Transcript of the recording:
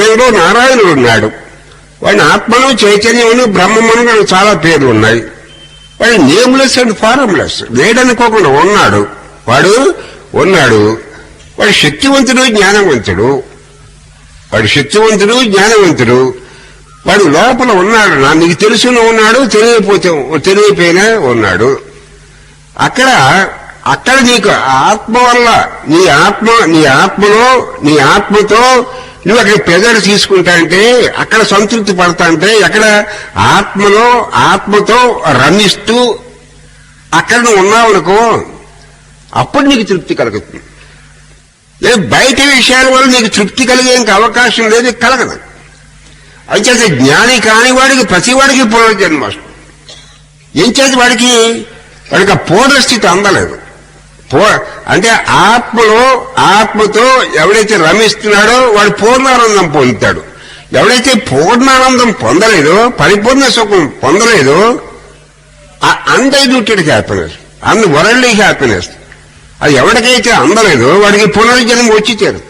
హృదయంలో నారాయణుడు ఉన్నాడు. వాడిని ఆత్మను చైతన్యమును బ్రహ్మమును చాలా పేర్లు ఉన్నాయి. వాడు నేమ్లెస్ అండ్ ఫారంలెస్ లేడనుకోకుండా ఉన్నాడు. వాడు ఉన్నాడు. వాడు శక్తివంతుడు జ్ఞానవంతుడు. వాడు శక్తివంతుడు జ్ఞానవంతుడు. వాడు లోపల ఉన్నాడు. నా నీకు తెలుసును ఉన్నాడు తెలియకపోతే తెలియపోయినా ఉన్నాడు. అక్కడ అక్కడ నీకు ఆత్మ వల్ల నీ ఆత్మ నీ ఆత్మలో నీ ఆత్మతో నువ్వు అక్కడ పెదడు తీసుకుంటా అంటే అక్కడ సంతృప్తి పడతా అంటే అక్కడ ఆత్మలో ఆత్మతో రమిస్తూ అక్కడ నువ్వు ఉన్నావనుకో అప్పుడు నీకు తృప్తి కలుగుతుంది. లేదు బయట విషయాల వల్ల నీకు తృప్తి కలిగేందుకు అవకాశం లేదు కలగదు. అయితే జ్ఞాని కాని వాడికి ప్రతి వాడికి పునర్జన్మ ఏం చేసి వాడికి? వాడికి ఆ పూర్ణస్థితి అందలేదు. పో అంటే ఆత్మలో ఆత్మతో ఎవడైతే రమిస్తున్నాడో వాడు పూర్ణానందం పొందుతాడు. ఎవడైతే పూర్ణానందం పొందలేదో పరిపూర్ణ సుఖం పొందలేదో అన్డైల్యూటెడ్ హ్యాపీనెస్ అన్ వరల్డ్ హ్యాపీనెస్ అది ఎవరికైతే అందలేదో వాడికి పునర్జన్మ వచ్చి చేరు